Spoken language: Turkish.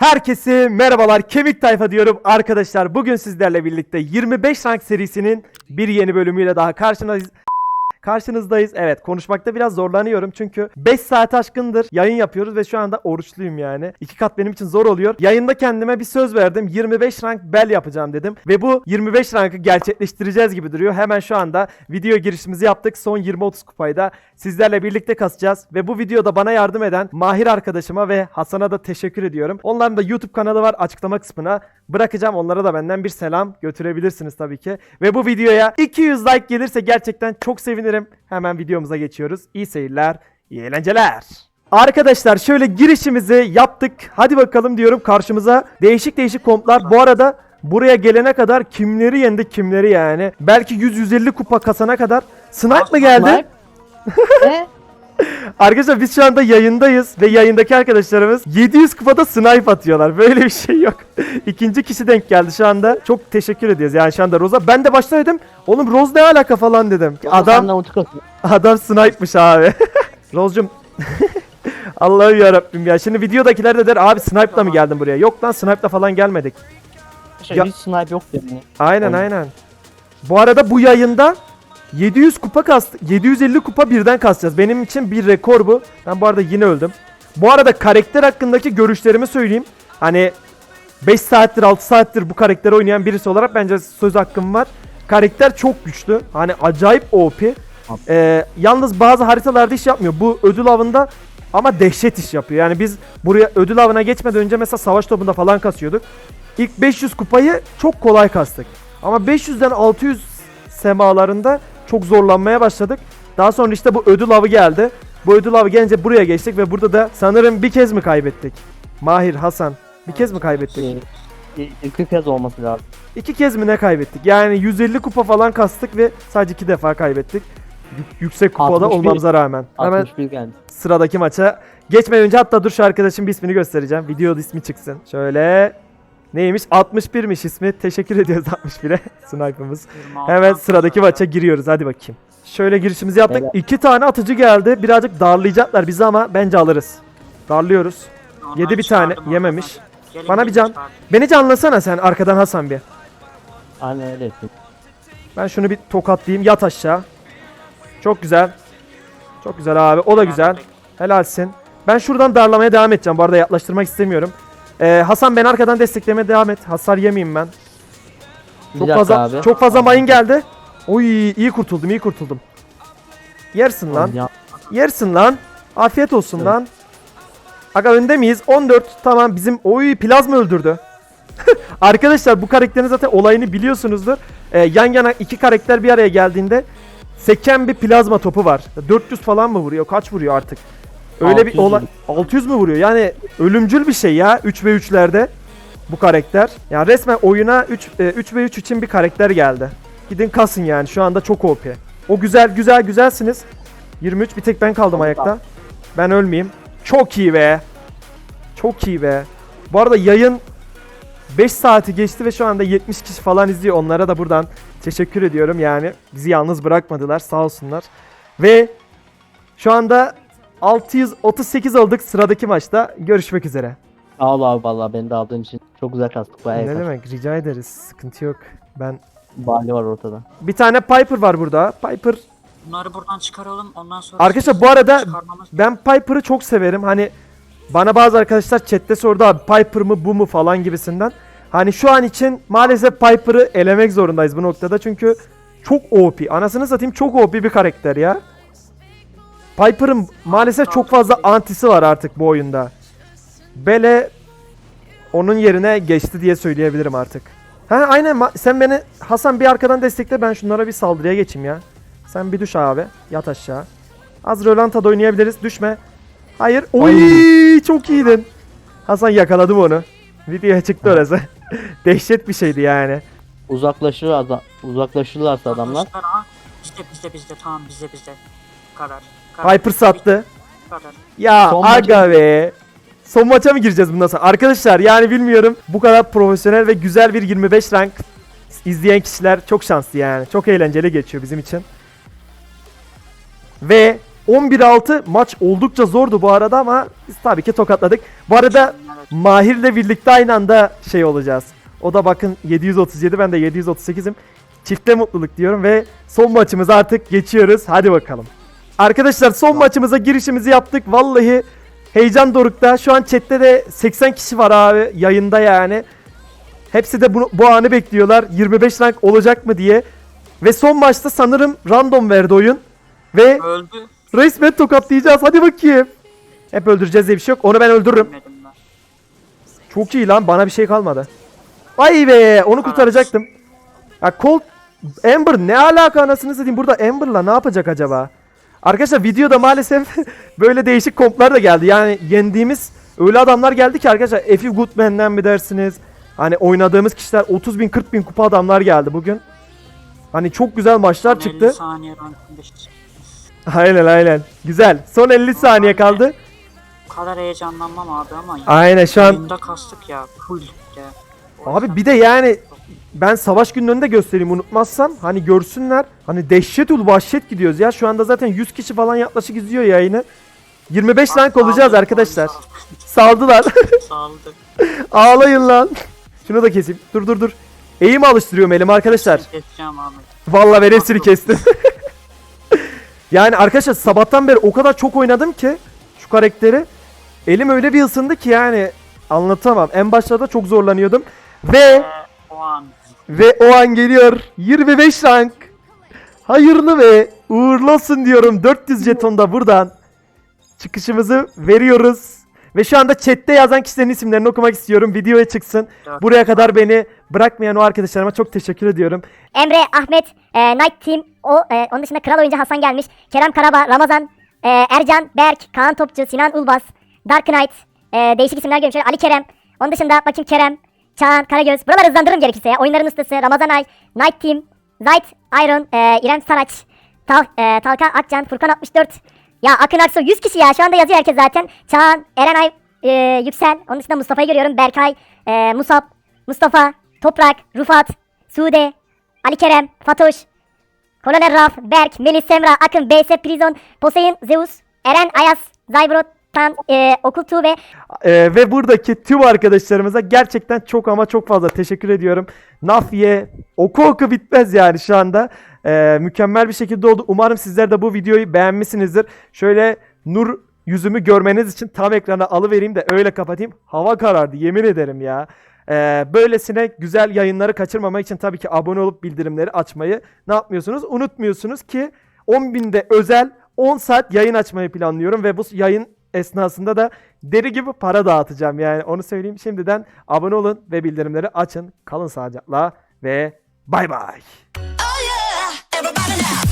Herkese merhabalar Kemik Tayfa diyorum arkadaşlar. Bugün sizlerle birlikte 25 rank serisinin bir yeni bölümüyle daha karşınızdayız. Karşınızdayız. Evet konuşmakta biraz zorlanıyorum çünkü 5 saat aşkındır yayın yapıyoruz ve şu anda oruçluyum yani. İki kat benim için zor oluyor. Yayında kendime bir söz verdim. 25 rank bel yapacağım dedim. Ve bu 25 rankı gerçekleştireceğiz gibi duruyor. Hemen şu anda video girişimizi yaptık. Son 20-30 kupayı da sizlerle birlikte kasacağız. Ve bu videoda bana yardım eden Mahir arkadaşıma ve Hasan'a da teşekkür ediyorum. Onların da YouTube kanalı var açıklama kısmına. Bırakacağım onlara da benden bir selam götürebilirsiniz tabii ki. Ve bu videoya 200 like gelirse gerçekten çok sevinirim. Hemen videomuza geçiyoruz. İyi seyirler, iyi eğlenceler. Arkadaşlar şöyle girişimizi yaptık. Hadi bakalım diyorum karşımıza değişik değişik komplar. Bu arada buraya gelene kadar kimleri yendik kimleri yani. Belki 100-150 kupa kasana kadar. Snipe mı geldi? Ne? Arkadaşlar biz şu anda yayındayız ve yayındaki arkadaşlarımız 700 kupada snipe atıyorlar. Böyle bir şey yok. İkinci kişi denk geldi şu anda. Çok teşekkür ediyoruz yani şu anda Rose'a. Ben de başta dedim oğlum Rose ne alaka falan dedim. Adam adam snipe'mış abi. Rose'cum Allah'ım yarabbim ya. Şimdi videodakiler de der abi snipe'la mı geldin buraya? Yok lan snipe'la falan gelmedik. Şey, Ya- Hiç snipe yok yani. Aynen. aynen. Bu arada bu yayında 700 kupa kast 750 kupa birden kasacağız. Benim için bir rekor bu. Ben bu arada yine öldüm. Bu arada karakter hakkındaki görüşlerimi söyleyeyim. Hani 5 saattir 6 saattir bu karakteri oynayan birisi olarak bence söz hakkım var. Karakter çok güçlü. Hani acayip OP. Ee, yalnız bazı haritalarda iş yapmıyor. Bu ödül avında ama dehşet iş yapıyor. Yani biz buraya ödül avına geçmeden önce mesela savaş topunda falan kasıyorduk. İlk 500 kupayı çok kolay kastık. Ama 500'den 600 semalarında çok zorlanmaya başladık. Daha sonra işte bu ödül avı geldi. Bu ödül avı gelince buraya geçtik ve burada da sanırım bir kez mi kaybettik? Mahir, Hasan. Bir kez mi kaybettik? Şey, iki kez olması lazım. İki kez mi ne kaybettik? Yani 150 kupa falan kastık ve sadece iki defa kaybettik. Yük- yüksek kupada 61. olmamıza rağmen. Hemen 61 geldi. sıradaki maça geçmeden önce hatta dur şu arkadaşın bir ismini göstereceğim. Videoda ismi çıksın. Şöyle neymiş? 61'miş ismi. Teşekkür ediyoruz 61'e. Sniper'ımız. Hemen sıradaki maça giriyoruz. Hadi bakayım. Şöyle girişimizi yaptık. Beyler. İki tane atıcı geldi. Birazcık darlayacaklar bizi ama bence alırız. Darlıyoruz. Yedi bir tane, yememiş. Bana bir can. Beni canlasana sen arkadan Hasan bir. Aynen öyle yapıyor. Ben şunu bir tokatlayayım. Yat aşağı. Çok güzel. Çok güzel abi. O da güzel. Helalsin. Ben şuradan darlamaya devam edeceğim. Bu arada yaklaştırmak istemiyorum. Ee, Hasan ben arkadan desteklemeye devam et. Hasar yemeyeyim ben. Çok dakika fazla abi. çok fazla mayın geldi. Oy iyi kurtuldum, iyi kurtuldum. Yersin lan. Ya, Yersin lan. Afiyet olsun Evet. lan. Aga önde miyiz? 14. Tamam bizim oy plazma öldürdü. Arkadaşlar bu karakterin zaten olayını biliyorsunuzdur. Ee, yan yana iki karakter bir araya geldiğinde seken bir plazma topu var. 400 falan mı vuruyor? Kaç vuruyor artık? Öyle bir 600 olay 600 mü vuruyor? Yani ölümcül bir şey ya 3 ve 3'lerde bu karakter. Yani resmen oyuna 3 3 ve 3 için bir karakter geldi. Gidin kasın yani şu anda çok OP. O güzel güzel güzelsiniz. 23 bir tek ben kaldım ayakta. Ben ölmeyeyim. Çok iyi be. Çok iyi be. Bu arada yayın 5 saati geçti ve şu anda 70 kişi falan izliyor. Onlara da buradan teşekkür ediyorum yani. Bizi yalnız bırakmadılar sağ olsunlar. Ve şu anda 638 olduk sıradaki maçta. Görüşmek üzere. Sağ ol abi valla beni de aldığın için. Çok güzel kastık bayağı. ne yakar. demek rica ederiz. Sıkıntı yok. Ben Bali var ortada. bir tane Piper var burada. Piper Bunları buradan çıkaralım ondan sonra Arkadaşlar bu arada çıkarmamız ben Piper'ı çok severim. Hani bana bazı arkadaşlar chatte sordu abi Piper mı bu mu falan gibisinden. Hani şu an için maalesef Piper'ı elemek zorundayız bu noktada. Çünkü çok OP. Anasını satayım çok OP bir karakter ya. Piper'ın maalesef çok fazla antisi var artık bu oyunda. Bele onun yerine geçti diye söyleyebilirim artık. Ha aynen sen beni Hasan bir arkadan destekle ben şunlara bir saldırıya geçeyim ya. Sen bir düş abi. Yat aşağı. Az Rolanta'da oynayabiliriz. Düşme. Hayır. Oy çok iyiydin. Hasan yakaladım onu. Videoya çıktı orası. Dehşet bir şeydi yani. Uzaklaşır adam, uzaklaşırlarsa adamlar. Bizde bizde bizde tamam bizde bizde. Kadar. kadar. Hyper sattı. Kadar. Ya Son aga maça- be. Son maça mı gireceğiz bundan sonra? Arkadaşlar yani bilmiyorum. Bu kadar profesyonel ve güzel bir 25 rank izleyen kişiler çok şanslı yani. Çok eğlenceli geçiyor bizim için. Ve 11-6 maç oldukça zordu bu arada ama biz tabii ki tokatladık. Bu arada. Mahir'le birlikte aynı anda şey olacağız. O da bakın 737 ben de 738'im. Çifte mutluluk diyorum ve son maçımıza artık geçiyoruz. Hadi bakalım. Arkadaşlar son maçımıza girişimizi yaptık. Vallahi heyecan dorukta. Şu an chatte de 80 kişi var abi yayında yani. Hepsi de bu, bu anı bekliyorlar. 25 rank olacak mı diye. Ve son maçta sanırım random verdi oyun. Ve Öldü. resmen tokatlayacağız. Hadi bakayım. Hep öldüreceğiz diye bir şey yok. Onu ben öldürürüm. Ölmedim ben. Çok iyi lan bana bir şey kalmadı. Ay be onu kurtaracaktım. Ya Colt Amber ne alaka anasını satayım burada Amber'la ne yapacak acaba? Arkadaşlar videoda maalesef böyle değişik komplar da geldi. Yani yendiğimiz öyle adamlar geldi ki arkadaşlar Efi Goodman'den mi dersiniz? Hani oynadığımız kişiler 30 bin 40 bin kupa adamlar geldi bugün. Hani çok güzel maçlar çıktı. 50 saniye Aynen aynen. Güzel. Son 50 saniye kaldı. Bu kadar heyecanlanmam abi ama Aynen şu an yayında kastık ya full ya. O Abi yüzden- bir de yani ben savaş günlerinde göstereyim unutmazsam hani görsünler. Hani dehşet ul vahşet gidiyoruz ya. Şu anda zaten 100 kişi falan yaklaşık izliyor yayını. 25 rank olacağız Saldı, arkadaşlar. saldı, Saldılar. Saldı. Ağlayın lan. Şunu da keseyim. Dur dur dur. Eğimi alıştırıyorum elim arkadaşlar. Keseceğim abi. Vallahi ben hepsini kestim. yani arkadaşlar sabahtan beri o kadar çok oynadım ki şu karakteri. Elim öyle bir ısındı ki yani anlatamam. En başlarda çok zorlanıyordum. Ve Ve o an Ve o an geliyor 25 rank. Hayırlı ve uğurlu olsun diyorum. 400 jetonda buradan çıkışımızı veriyoruz. Ve şu anda chatte yazan kişilerin isimlerini okumak istiyorum. Videoya çıksın. Dört. Buraya kadar beni bırakmayan o arkadaşlarıma çok teşekkür ediyorum. Emre, Ahmet, e, Night Team, o, e, onun dışında Kral Oyuncu Hasan gelmiş. Kerem Karaba, Ramazan, e, Ercan, Berk, Kaan Topçu, Sinan Ulbas, Dark Knight, e, değişik isimler görmüş. Şöyle Ali Kerem, onun dışında bakayım Kerem, Çağan, Karagöz. Buraları hızlandırırım gerekirse ya. Oyunların ustası, Ramazan Ay, Night Team, Zayt, Iron, e, İrem Saraç, Tal, e, Talka Akcan, Furkan 64. Ya Akın Aksu 100 kişi ya. Şu anda yazıyor herkes zaten. Çağan, Erenay, e, Yüksel. Onun dışında Mustafa'yı görüyorum. Berkay, e, Musab, Mustafa, Toprak, Rufat, Sude, Ali Kerem, Fatoş, Kolonel Raf, Berk, Melis Semra, Akın, BS Prison, Poseidon, Zeus, Eren, Ayas, Zaybro, Tan, e, Okul Tuğbe, Ee, ve buradaki tüm arkadaşlarımıza gerçekten çok ama çok fazla teşekkür ediyorum. Nafiye oku oku bitmez yani şu anda. Ee, mükemmel bir şekilde oldu. Umarım sizler de bu videoyu beğenmişsinizdir. Şöyle nur yüzümü görmeniz için tam ekrana alıvereyim de öyle kapatayım. Hava karardı yemin ederim ya. Ee, böylesine güzel yayınları kaçırmamak için tabii ki abone olup bildirimleri açmayı ne yapmıyorsunuz? Unutmuyorsunuz ki 10.000'de özel 10 saat yayın açmayı planlıyorum ve bu yayın esnasında da deri gibi para dağıtacağım yani onu söyleyeyim. Şimdiden abone olun ve bildirimleri açın. Kalın sağlıcakla ve bay bay. Oh yeah,